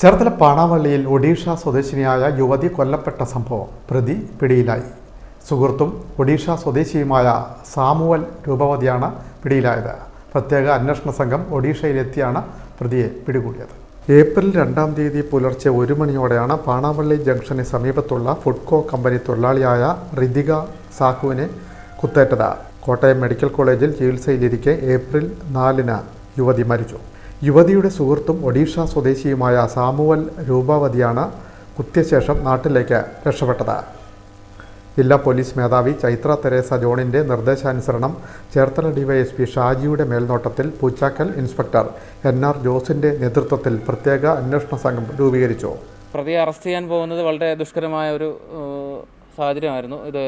ചേർത്തല പാണാവള്ളിയിൽ ഒഡീഷ സ്വദേശിനിയായ യുവതി കൊല്ലപ്പെട്ട സംഭവം പ്രതി പിടിയിലായി. സുഹൃത്തും ഒഡീഷ സ്വദേശിയുമായ സാമുവൽ രൂപവതിയാണ് പിടിയിലായത്. പ്രത്യേക അന്വേഷണ സംഘം ഒഡീഷയിലെത്തിയാണ് പ്രതിയെ പിടികൂടിയത്. ഏപ്രിൽ രണ്ടാം തീയതി പുലർച്ചെ ഒരു മണിയോടെയാണ് പാണാവള്ളി ജംഗ്ഷന് സമീപത്തുള്ള ഫുഡ്കോ കമ്പനി തൊഴിലാളിയായ ഋതിക സാഹുവിനെ കുത്തേറ്റത്. കോട്ടയം മെഡിക്കൽ കോളേജിൽ ചികിത്സയിലിരിക്കെ ഏപ്രിൽ നാലിന് യുവതി മരിച്ചു. യുവതിയുടെ സുഹൃത്തും ഒഡീഷ സ്വദേശിയുമായ സാമുവൽ രൂപാവതിയാണ് കുത്തിയശേഷം നാട്ടിലേക്ക് രക്ഷപ്പെട്ടത്. ജില്ലാ പോലീസ് മേധാവി ചൈത്ര തെരേസ ജോണിന്റെ നിർദ്ദേശാനുസരണം ചേർത്തല ഡിവൈഎസ്പി ഷാജിയുടെ മേൽനോട്ടത്തിൽ പൂച്ചാക്കൽ ഇൻസ്പെക്ടർ എൻ ആർ ജോസിന്റെ നേതൃത്വത്തിൽ പ്രത്യേക അന്വേഷണ സംഘം രൂപീകരിച്ചു. പ്രതിയെ അറസ്റ്റ് ചെയ്യാൻ പോകുന്നത് വളരെ ദുഷ്കരമായ ഒരു സാഹചര്യമായിരുന്നു. ഇത്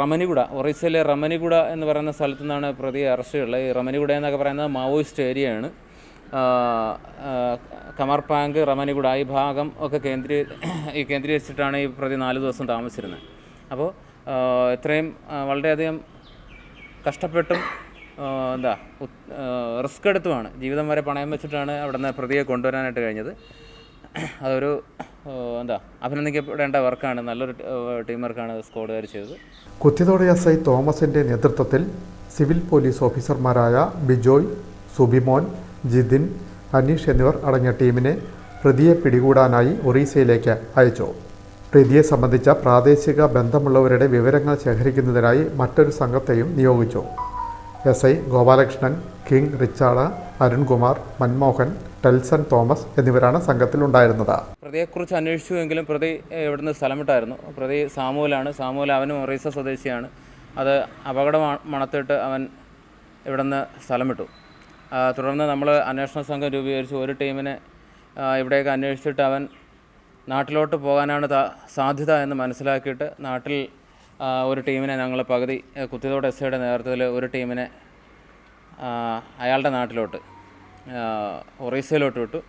റമനിഗുഡ ഒറീസയിലെ റമനിഗുഡ എന്ന് പറയുന്ന സ്ഥലത്തു നിന്നാണ് പ്രതിയെ അറസ്റ്റ് ചെയ്തിട്ടുള്ളത്. ഈ റമനിഗുഡ എന്നൊക്കെ പറയുന്നത് മാവോയിസ്റ്റ് ഏരിയയാണ്. കമർപാങ്ക് റമനിഗുഡ ഈ ഭാഗം ഒക്കെ കേന്ദ്രീ ഈ കേന്ദ്രീകരിച്ചിട്ടാണ് ഈ പ്രതി നാല് ദിവസം താമസിച്ചിരുന്നത്. അപ്പോൾ ഇത്രയും വളരെയധികം കഷ്ടപ്പെട്ടും എന്താ റിസ്ക് എടുത്തുമാണ്. ജീവിതം വരെ പണയം വെച്ചിട്ടാണ് അവിടെ നിന്ന് പ്രതിയെ കൊണ്ടുവരാനായിട്ട് കഴിഞ്ഞത്. അതൊരു എന്താ അഭിനന്ദിക്കപ്പെടേണ്ട വർക്കാണ്. നല്ലൊരു ടീം വർക്കാണ് സ്ക്വാഡുകാർ ചെയ്തത്. കുത്തിതോട് എസ് ഐ തോമസിന്റെ നേതൃത്വത്തിൽ സിവിൽ പോലീസ് ഓഫീസർമാരായ ബിജോയ് സുബിമോൻ ജിതിൻ അനീഷ് എന്നിവർ അടങ്ങിയ ടീമിനെ പ്രതിയെ പിടികൂടാനായി ഒറീസയിലേക്ക് അയച്ചു. പ്രതിയെ സംബന്ധിച്ച പ്രാദേശിക ബന്ധമുള്ളവരുടെ വിവരങ്ങൾ ശേഖരിക്കുന്നതിനായി മറ്റൊരു സംഘത്തെയും നിയോഗിച്ചു. S I Gopalakrishnan King Richard Arunkumar Manmohan Telson Thomas എന്നിവരാണ് സംഘത്തിലുണ്ടായിരുന്നത്. പ്രതിയെക്കുറിച്ച് അന്വേഷിച്ചുവെങ്കിലും പ്രതി ഏഹ്, ഇവിടുന്ന് സ്ഥലം വിട്ടായിരുന്നു പ്രതി സാമൂലാണ് സാമൂൽ അവനും ഒറീസ സ്വദേശിയാണ്. അത് അപകടം മണത്തിട്ട് അവൻ ഇവിടുന്ന് സ്ഥലം വിട്ടു തുടർന്ന് നമ്മൾ അന്വേഷണ സംഘം രൂപീകരിച്ച് ഒരു ടീമിനെ ഇവിടേക്ക് അന്വേഷിച്ചിട്ട് അവൻ നാട്ടിലോട്ട് പോകാനാണ് സാധ്യത എന്ന് മനസ്സിലാക്കിയിട്ട് നാട്ടിൽ ഒരു ടീമിനെ ഞങ്ങൾ പകുതി കുത്തിയതോട് എസ് ഐയുടെ നേതൃത്വത്തിൽ ഒരു ടീമിനെ അയാളുടെ നാട്ടിലോട്ട് ഒറീസയിലോട്ട് വിട്ടു.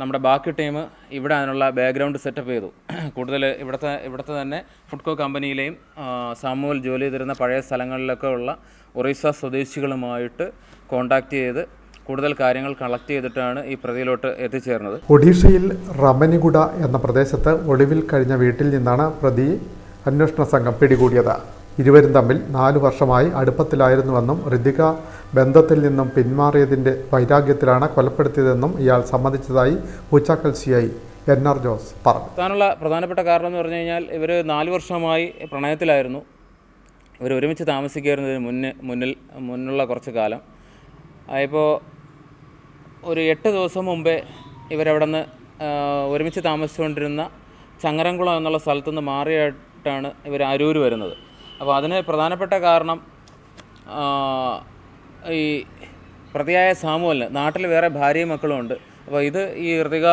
നമ്മുടെ ബാക്കി ടീം ഇവിടെ അതിനുള്ള ബാക്ക്ഗ്രൗണ്ട് സെറ്റപ്പ് ചെയ്തു. കൂടുതൽ ഇവിടുത്തെ ഇവിടുത്തെ തന്നെ ഫുഡ്കോ കമ്പനിയിലെയും ആ, സാമുവൽ ജോലി ചെയ്തിരുന്ന പഴയ സ്ഥലങ്ങളിലൊക്കെ ഉള്ള ഒറീസ സ്വദേശികളുമായിട്ട് കോണ്ടാക്ട് ചെയ്ത് കൂടുതൽ കാര്യങ്ങൾ കളക്ട് ചെയ്തിട്ടാണ് ഈ പ്രതിയിലോട്ട് എത്തിച്ചേർന്നത്. ഒഡീഷയിൽ റമനിഗുഡ എന്ന പ്രദേശത്ത് ഒളിവിൽ കഴിഞ്ഞ വീട്ടിൽ നിന്നാണ് പ്രതി അന്വേഷണ സംഘം പിടികൂടിയത്. ഇരുവരും തമ്മിൽ നാലു വർഷമായി അടുപ്പത്തിലായിരുന്നുവെന്നും ഋതിക ബന്ധത്തിൽ നിന്നും പിന്മാറിയതിന്റെ വൈരാഗ്യത്തിലാണ് കൊലപ്പെടുത്തിയതെന്നും ഇയാൾ സമ്മതിച്ചതായി Poochakkal C I N R Jose പറഞ്ഞു. താനുള്ള പ്രധാനപ്പെട്ട കാരണം എന്ന് പറഞ്ഞു കഴിഞ്ഞാൽ ഇവർ നാല് വർഷമായി പ്രണയത്തിലായിരുന്നു. ഇവർ ഒരുമിച്ച് താമസിക്കുന്നതിന് മുന്നേ മുന്നിൽ മുന്നുള്ള കുറച്ച് കാലം. ഇപ്പോൾ ഒരു എട്ട് ദിവസം മുമ്പേ ഇവരവിടെ നിന്ന് ഒരുമിച്ച് താമസിച്ചുകൊണ്ടിരുന്ന ചങ്ങരംകുളം എന്നുള്ള സ്ഥലത്തുനിന്ന് മാറിയായിട്ടാണ് ഇവർ അരൂർ വരുന്നത്. അപ്പോൾ അതിന് പ്രധാനപ്പെട്ട കാരണം ഈ പ്രതിയായ സാമുവലിന് നാട്ടിൽ വേറെ ഭാര്യയും മക്കളും ഉണ്ട്. അപ്പോൾ ഇത് ഈ ഋതിക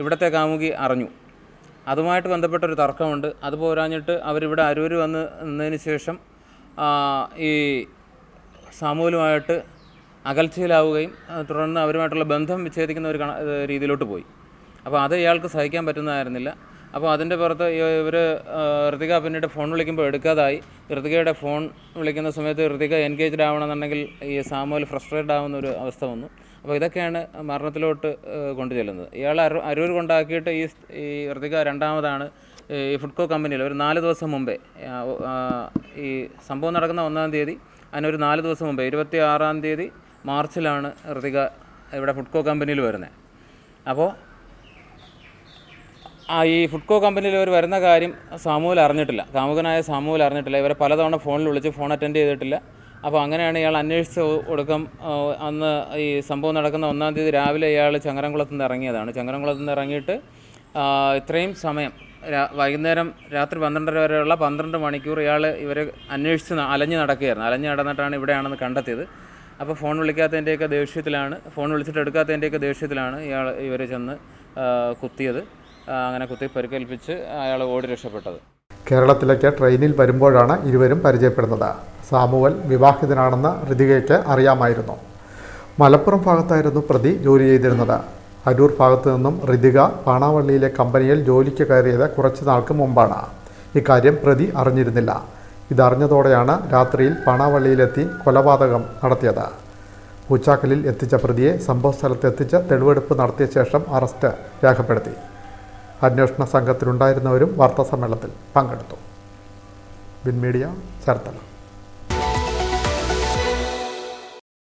ഇവിടുത്തെ കാമുകി അറിഞ്ഞു. അതുമായിട്ട് ബന്ധപ്പെട്ടൊരു തർക്കമുണ്ട്. അത് പോരാഞ്ഞിട്ട് അവരിവിടെ അരൂർ വന്ന് നിന്നതിന് ശേഷം ഈ സാമൂലുമായിട്ട് അകൽച്ചയിലാവുകയും തുടർന്ന് അവരുമായിട്ടുള്ള ബന്ധം വിച്ഛേദിക്കുന്ന ഒരു രീതിയിലോട്ട് പോയി. അപ്പോൾ അത് ഇയാൾക്ക് സഹിക്കാൻ പറ്റുന്നതായിരുന്നില്ല. അപ്പോൾ അതിന്റെ പുറത്ത് ഇവർ ഋതിക പിന്നീട് ഫോൺ വിളിക്കുമ്പോൾ എടുക്കാതായി. ഋതികയുടെ ഫോൺ വിളിക്കുന്ന സമയത്ത് ഋതിക എൻഗേജ്ഡ് ആവണമെന്നുണ്ടെങ്കിൽ ഈ സാമുവൽ ഫ്രസ്ട്രേറ്റഡ് ആവുന്ന ഒരു അവസ്ഥ വന്നു. അപ്പോൾ ഇതൊക്കെയാണ് മരണത്തിലോട്ട് കൊണ്ടു ചെല്ലുന്നത് ഇയാൾ അരു അരൂർ കൊണ്ടാക്കിയിട്ട് ഈ ഈ ഋതിക രണ്ടാമതാണ്. ഈ ഫുഡ്കോ കമ്പനിയിൽ ഒരു നാല് ദിവസം മുമ്പേ ഈ സംഭവം നടക്കുന്ന ഒന്നാം തീയതി അതിനൊരു നാല് ദിവസം മുമ്പേ ഇരുപത്തി ആറാം തീയതി മാർച്ചിലാണ് ഋതിക ഇവിടെ ഫുഡ്കോ കമ്പനിയിൽ വരുന്നത്. അപ്പോൾ ഈ ഫുഡ്കോ കമ്പനിയിൽ ഇവർ വരുന്ന കാര്യം സാമൂഹ്യം അറിഞ്ഞിട്ടില്ല. കാമുകനായ സാമൂഹ്യം അറിഞ്ഞിട്ടില്ല. ഇവരെ പലതവണ ഫോണിൽ വിളിച്ച് ഫോൺ അറ്റൻഡ് ചെയ്തിട്ടില്ല. അപ്പോൾ അങ്ങനെയാണ് ഇയാൾ അന്വേഷിച്ച് ഒടുക്കം അന്ന് ഈ സംഭവം നടക്കുന്ന ഒന്നാം തീയതി രാവിലെ ഇയാൾ ചങ്ങരംകുളത്ത് നിന്ന് ഇറങ്ങിയതാണ്. ചങ്ങരംകുളത്ത് നിന്ന് ഇറങ്ങിയിട്ട് ഇത്രയും സമയം വൈകുന്നേരം രാത്രി പന്ത്രണ്ടര വരെയുള്ള പന്ത്രണ്ട് മണിക്കൂർ ഇയാൾ ഇവരെ അന്വേഷിച്ച് അലഞ്ഞ് നടക്കുകയായിരുന്നു. അലഞ്ഞ് നടന്നിട്ടാണ് ഇവിടെയാണെന്ന് കണ്ടെത്തിയത്. അപ്പോൾ ഫോൺ വിളിക്കാത്തതിന്റെയൊക്കെ ദേഷ്യത്തിലാണ് ഫോൺ വിളിച്ചിട്ട് എടുക്കാത്തതിന്റെയൊക്കെ ദേഷ്യത്തിലാണ് ഇയാൾ ഇവരെ ചെന്ന് ആ, കുത്തിയത്. ആ, അങ്ങനെ കുത്തി പരിക്കേൽപ്പിച്ച് അയാൾ ഓടി രക്ഷപ്പെട്ടത്. കേരളത്തിലേക്ക് ട്രെയിനിൽ വരുമ്പോഴാണ് ഇരുവരും പരിചയപ്പെടുന്നത്. സാമുവൽ വിവാഹിതനാണെന്ന് ഋതികയ്ക്ക് അറിയാമായിരുന്നു. മലപ്പുറം ഭാഗത്തായിരുന്നു പ്രതി ജോലി ചെയ്തിരുന്നത്. അരൂർ ഭാഗത്തു നിന്നും ഋതിക പാണാവള്ളിയിലെ കമ്പനിയിൽ ജോലിക്ക് കയറിയത് കുറച്ച് നാൾക്ക് മുമ്പാണ്. ഇക്കാര്യം പ്രതി അറിഞ്ഞിരുന്നില്ല. ഇതറിഞ്ഞതോടെയാണ് രാത്രിയിൽ പാണാവള്ളിയിലെത്തി കൊലപാതകം നടത്തിയത്. പൂച്ചാക്കലിൽ എത്തിച്ച പ്രതിയെ സംഭവസ്ഥലത്ത് എത്തിച്ച് തെളിവെടുപ്പ് നടത്തിയ ശേഷം അറസ്റ്റ് രേഖപ്പെടുത്തി. അന്വേഷണ സംഘത്തിലുണ്ടായിരുന്നവരും വാർത്താസമ്മേളനത്തിൽ പങ്കെടുത്തു. Bin Media Cherthala.